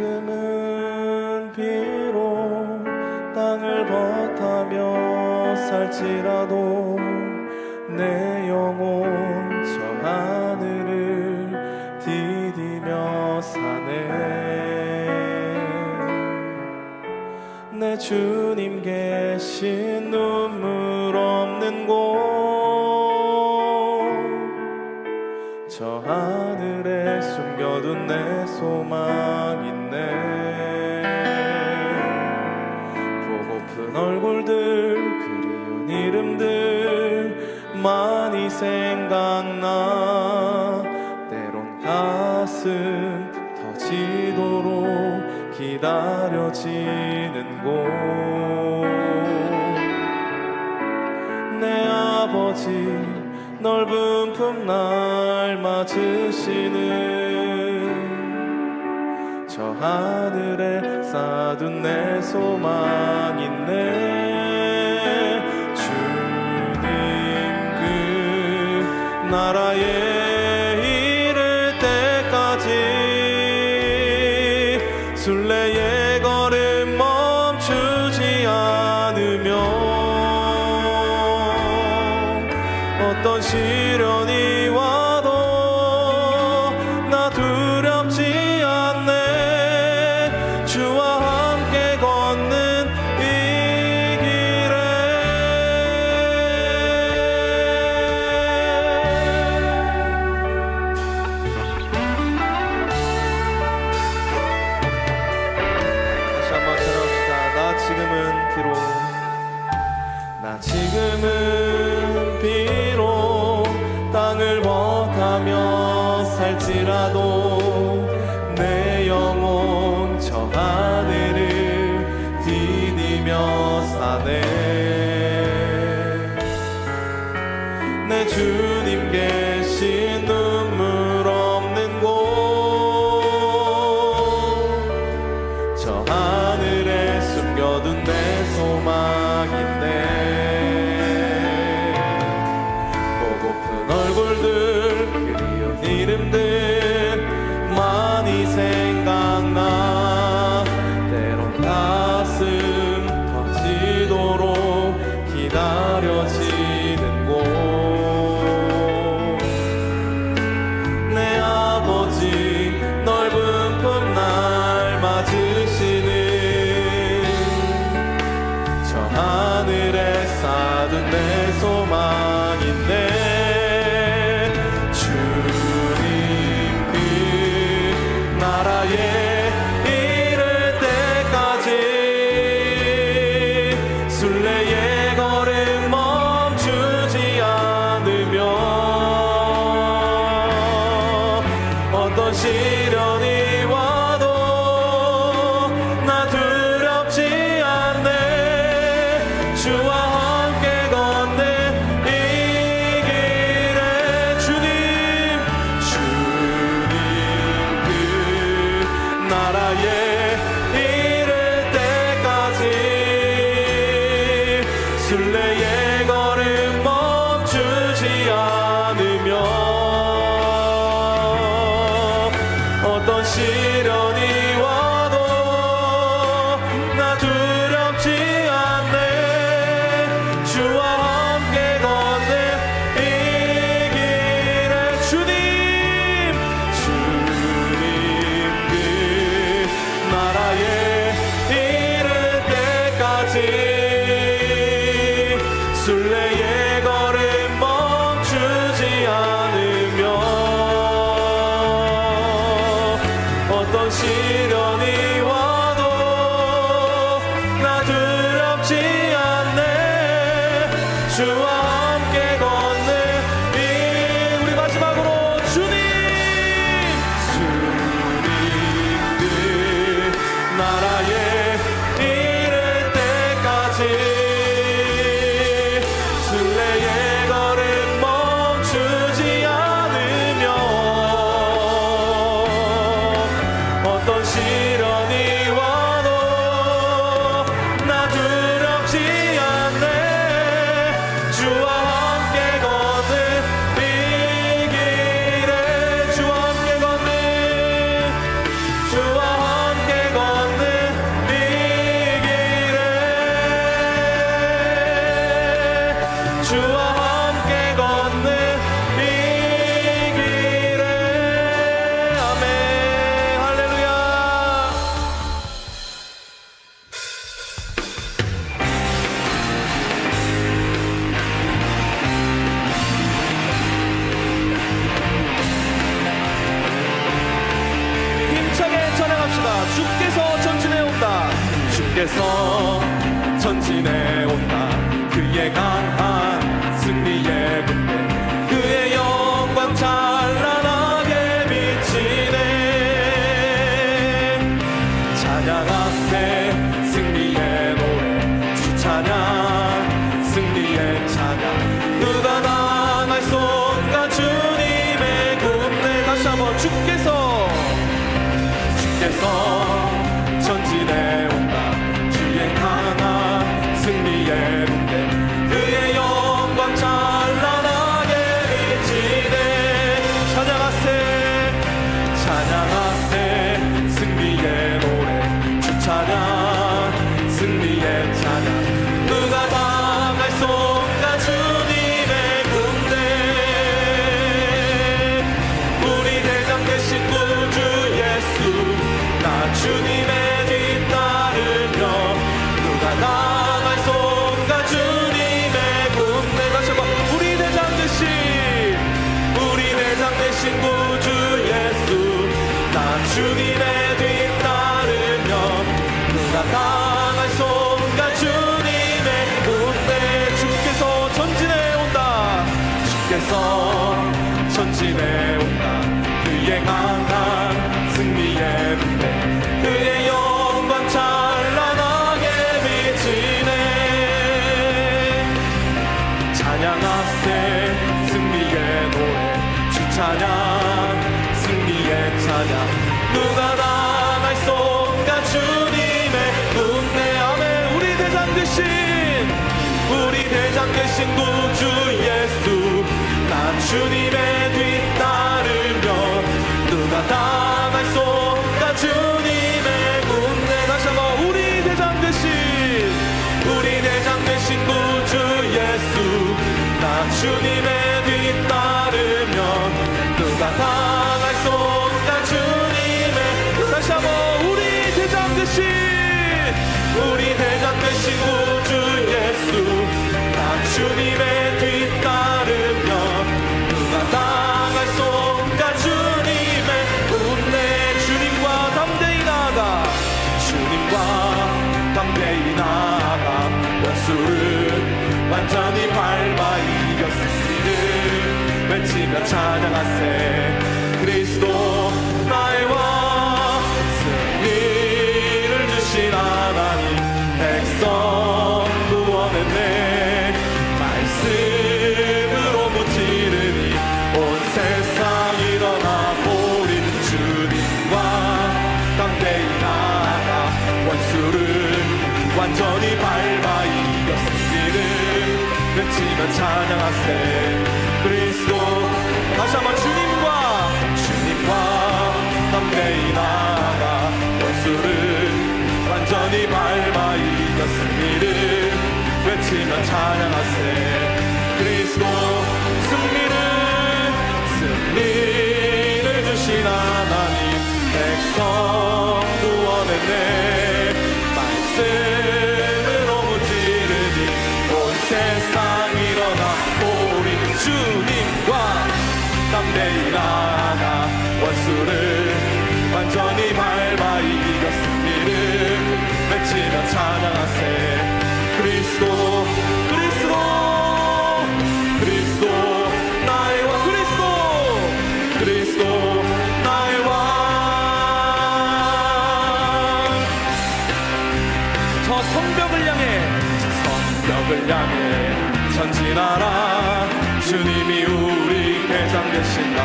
지금은 비로 땅을 버타며 살지라도 내 영혼 저 하늘을 디디며 사네. 내 주님 계신 눈물 없는 곳 저 하늘에 숨겨둔 내 소망. 지는 곳 내 아버지 넓은 품 날 맞으시는 저 하늘에 쌓둔 내 소망 있네. 주님 그 나라 Soleil. 어떤 시련이 와 주와 주께서 전진해 온다. 그의 강한 주님의 예수를 완전히 밟아 이겼으니 외치며 찬양하세. 그리스도 나의 왕. 하며 찬양하세. 그리스도 다시 한번 주님과 주님과 함께 이 나아가 원수를 완전히 밟아 이겼습니다. 외치며 찬양하세. 향해 전진하라 주님이 우리 대장 되신다.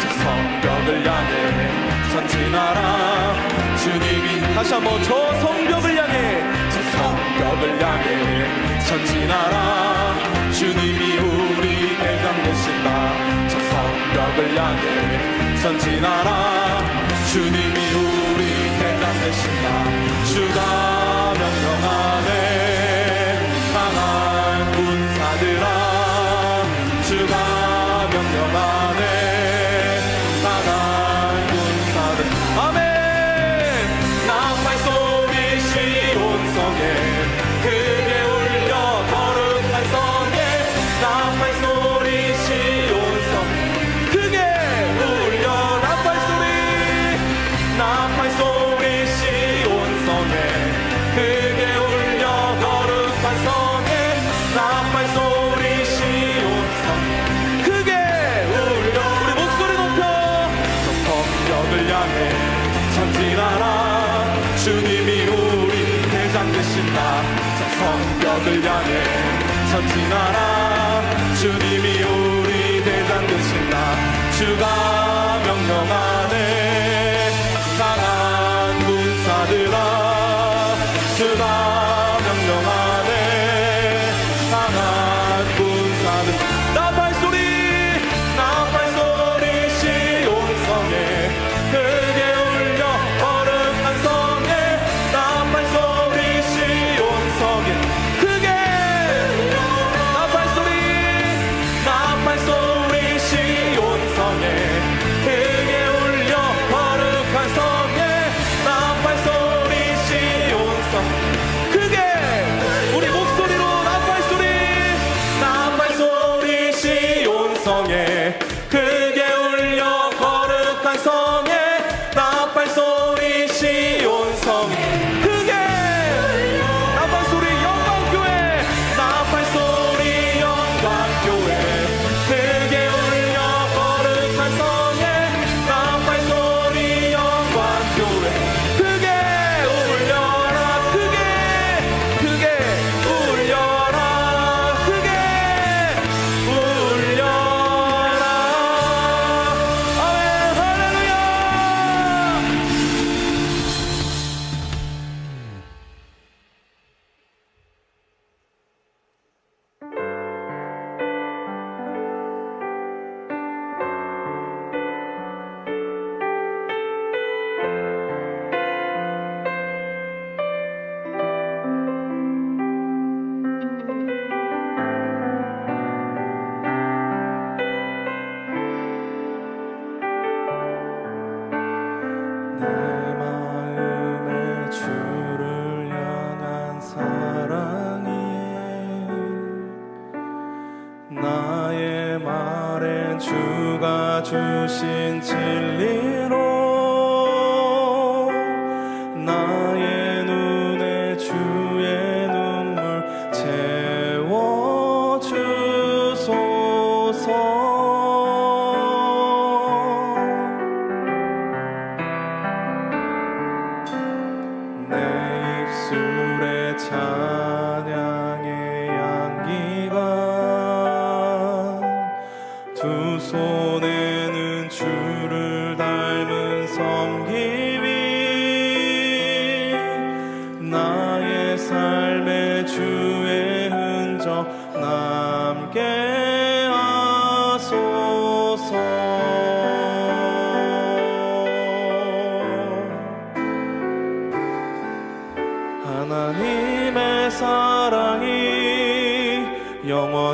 저 성벽을 향해 전진하라 주님이 다시 한번 저 성벽을 향해 저 성벽을 향해 전진하라 주님이 우리 대장 되신다. 저 성벽을 향해 전진하라 주님이 우리 대장 되신다. 주가 이 나라 주님이 우리 대장 되신다. 성벽을 향해 전진하라.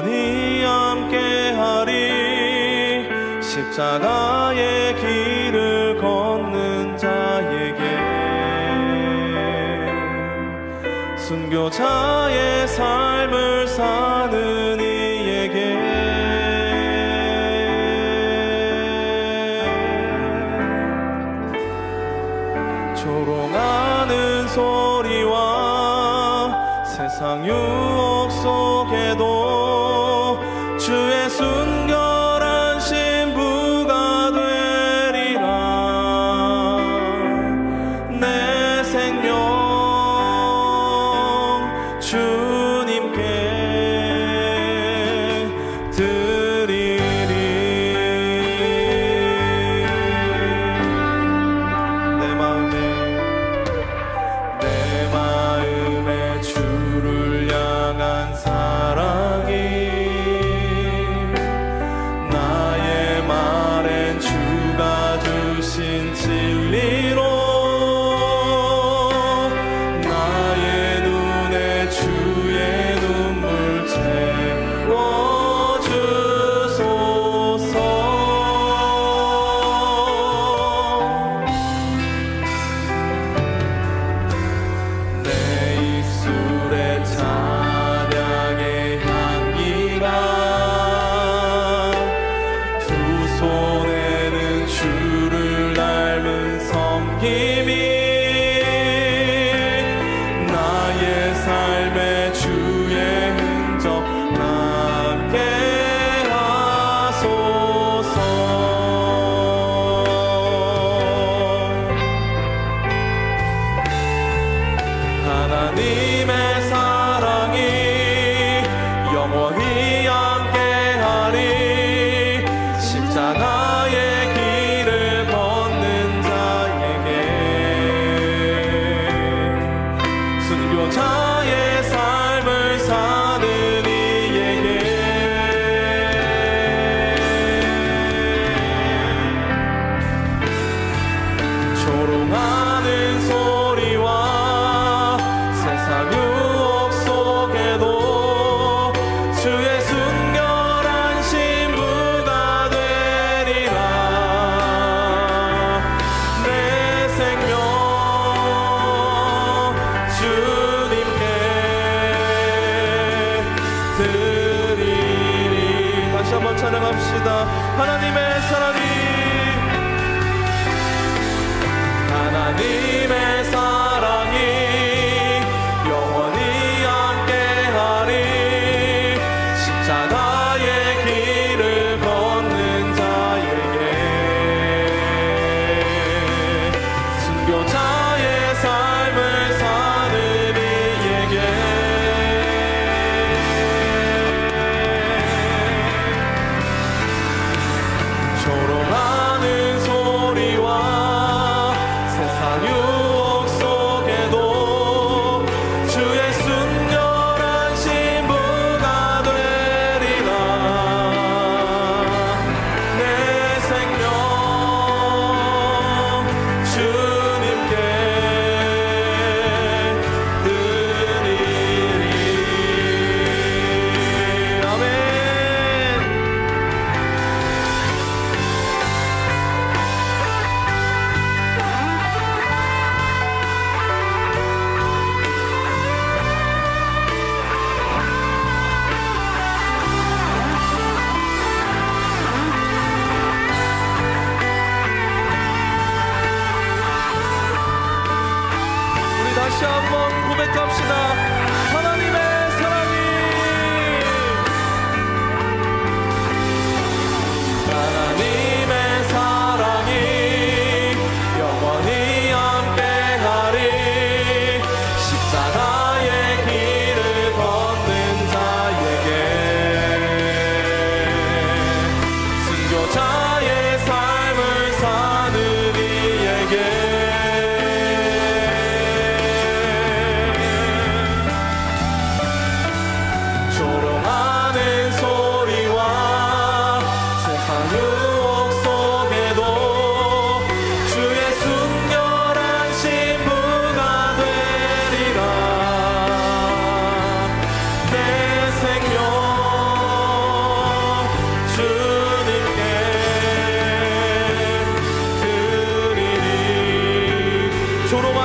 영원히 함께하리. 십자가의 길을 걷는 자에게. 순교자의 삶 Amém.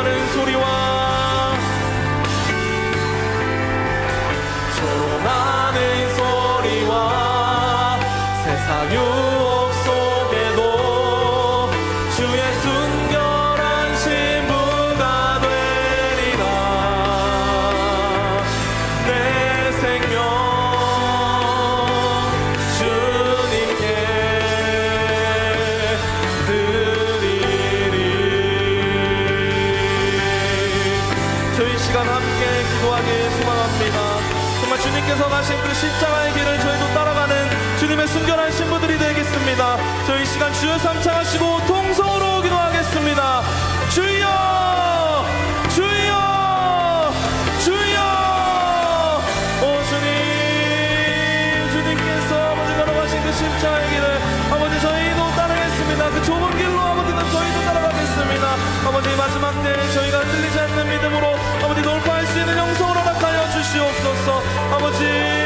기뻐하는 소리와 귀한 신부들이 되겠습니다. 저희 시간 주여 삼창하시고 통성으로 기도하겠습니다. 주여! 주여! 주여! 오 주님! 주님께서 아버지 걸어가신 그 십자의 길을 아버지 저희도 따르겠습니다. 그 좁은 길로 아버지는 저희도 따라가겠습니다. 아버지 마지막 때 저희가 흔들리지 않는 믿음으로 아버지 돌파할 수 있는 형성으로 나타내 주시옵소서. 아버지